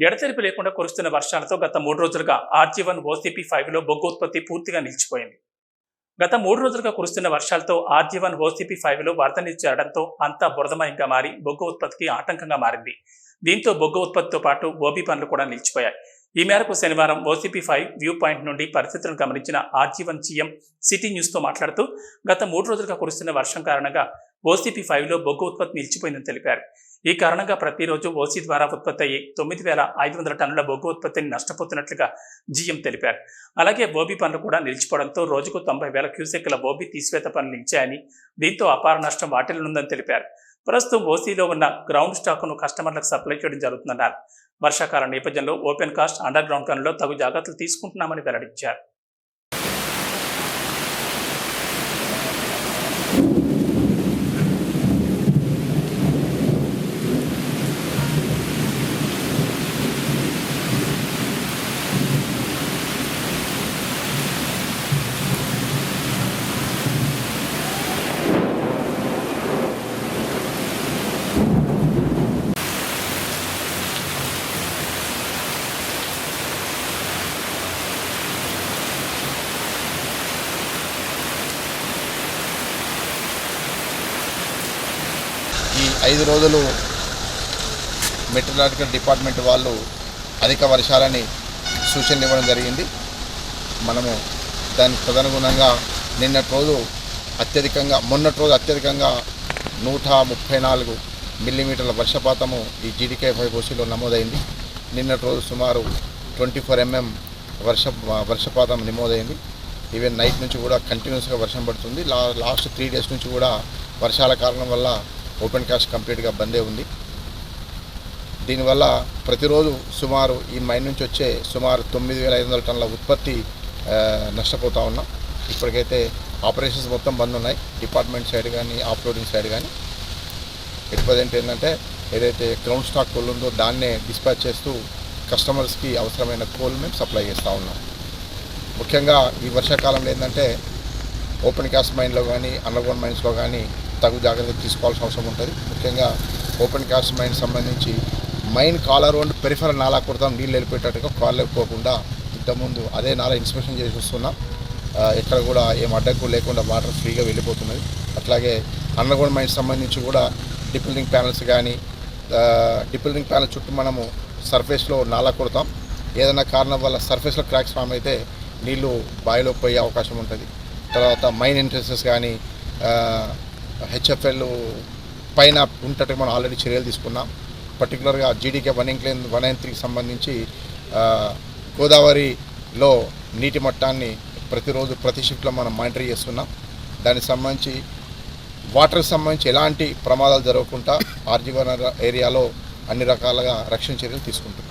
ఎడతెరిపి లేకుండా కురుస్తున్న వర్షాలతో గత మూడు రోజులుగా ఆర్జీ వన్ ఓసీపీ ఫైవ్లో బొగ్గు ఉత్పత్తి పూర్తిగా నిలిచిపోయింది. గత మూడు రోజులుగా కురుస్తున్న వర్షాలతో ఆర్జీ వన్ ఓసీపీ ఫైవ్లో వరద నీరు చేరడంతో అంతా బురదమయంగా మారి బొగ్గు ఉత్పత్తికి ఆటంకంగా మారింది. దీంతో బొగ్గు ఉత్పత్తితో పాటు ఓబీ పనులు కూడా నిలిచిపోయాయి. ఈ మేరకు శనివారం ఓసీపీ ఫైవ్ వ్యూ పాయింట్ నుండి పరిస్థితులను గమనించిన ఆర్జీవన్ సీఎం సిటీ న్యూస్తో మాట్లాడుతూ గత మూడు రోజులుగా కురుస్తున్న వర్షం కారణంగా ఓసీపీ ఫైవ్లో బొగ్గు ఉత్పత్తి నిలిచిపోయిందని తెలిపారు. ఈ కారణంగా ప్రతిరోజు ఓసీ ద్వారా ఉత్పత్తి అయ్యే తొమ్మిది వేల ఐదు వందల టన్నుల బొగ్గు ఉత్పత్తిని నష్టపోతున్నట్లుగా జీఎం తెలిపారు. అలాగే బోబీ పనులు కూడా నిలిచిపోవడంతో రోజుకు తొంభై వేల క్యూసెక్ల బోబీ తీసివేత పనులు నిలిచాయని దీంతో అపార నష్టం వాటిల్లుందని తెలిపారు. ప్రస్తుతం ఓసీలో ఉన్న గ్రౌండ్ స్టాక్ను కస్టమర్లకు సప్లై చేయడం జరుగుతుందన్నారు. వర్షాకాల నేపథ్యంలో ఓపెన్ కాస్ట్ అండర్ గ్రౌండ్ పనుల్లో తగు జాగ్రత్తలు తీసుకుంటున్నామని వెల్లడించారు. ఈ ఐదు రోజులు మెట్రలాజికల్ డిపార్ట్మెంట్ వాళ్ళు అధిక వర్షాలని సూచనలు ఇవ్వడం జరిగింది. మనము దానికి తదనుగుణంగా నిన్నటి రోజు అత్యధికంగా మొన్నటి రోజు అత్యధికంగా నూట ముప్పై నాలుగు మిల్లీమీటర్ల వర్షపాతము ఈ జీడికే ఫైబోసీలో నమోదైంది. నిన్నటి రోజు సుమారు ట్వంటీ ఫోర్ ఎంఎం వర్ష వర్షపాతం నమోదైంది. ఈవెన్ నైట్ నుంచి కూడా కంటిన్యూస్గా వర్షం పడుతుంది. లా లాస్ట్ త్రీ డేస్ నుంచి కూడా వర్షాల కారణం వల్ల ఓపెన్ కాస్ట్ కంప్లీట్గా బందే ఉంది. దీనివల్ల ప్రతిరోజు సుమారు ఈ మైన్ నుంచి వచ్చే సుమారు తొమ్మిది వేల ఐదు వందల టన్నుల ఉత్పత్తి నష్టపోతూ ఉన్నాం. ఇప్పటికైతే ఆపరేషన్స్ మొత్తం బంద్ ఉన్నాయి. డిపార్ట్మెంట్ సైడ్ కానీ ఆఫ్లోడింగ్ సైడ్ కానీ ఎట్ ప్రజెంట్ ఏంటంటే ఏదైతే గ్రౌండ్ స్టాక్ కోల్ ఉందో దాన్నే డిస్పాచ్ చేస్తూ కస్టమర్స్కి అవసరమైన కోల్ మేము సప్లై చేస్తూ ఉన్నాం. ముఖ్యంగా ఈ వర్షాకాలంలో ఏంటంటే ఓపెన్ క్యాస్ట్ మైన్లో కానీ అండర్గ్రౌండ్ మైన్స్లో కానీ తగు జాగ్రత్తలు తీసుకోవాల్సిన అవసరం ఉంటుంది. ముఖ్యంగా ఓపెన్ క్యాస్ట్ మైన్ సంబంధించి మైన్ కాలర్ రోడ్ పెరిఫరల్ నాలా కొడతాం నీళ్ళు వెళ్ళిపోయేటట్టుగా కాళ్ళు వెళ్ళిపోకుండా ఇంతకుముందు అదే నాలా ఇన్స్పెక్షన్ చేసి వస్తున్నాం ఎక్కడ కూడా ఏం అడ్డంకు లేకుండా వాటర్ ఫ్రీగా వెళ్ళిపోతున్నది. అట్లాగే అండర్గ్రౌండ్ మైన్స్ సంబంధించి కూడా డిపిల్డింగ్ ప్యానల్స్ కానీ డిపిల్డింగ్ ప్యానల్ చుట్టూ మనము సర్ఫేస్లో నాలా కొడతాం. ఏదైనా కారణం వల్ల సర్ఫేస్లో క్రాక్స్ ఫామ్ అయితే నీళ్ళు బాయిలో పోయే అవకాశం ఉంటుంది. తర్వాత మైన్ ఎంట్రెన్సెస్ కానీ హెచ్ఎఫ్ఎల్ పైన ఉంటట్టు మనం ఆల్రెడీ చర్యలు తీసుకున్నాం. పర్టికులర్గా GDK one incline one nine త్రీకి సంబంధించి గోదావరిలో నీటి మట్టాన్ని ప్రతిరోజు ప్రతి షిఫ్ట్లో మనం మానిటర్ చేస్తున్నాం. దానికి సంబంధించి వాటర్కి సంబంధించి ఎలాంటి ప్రమాదాలు జరగకుండా ఆర్జీవన ఏరియాలో అన్ని రకాలుగా రక్షణ చర్యలు తీసుకుంటున్నాం.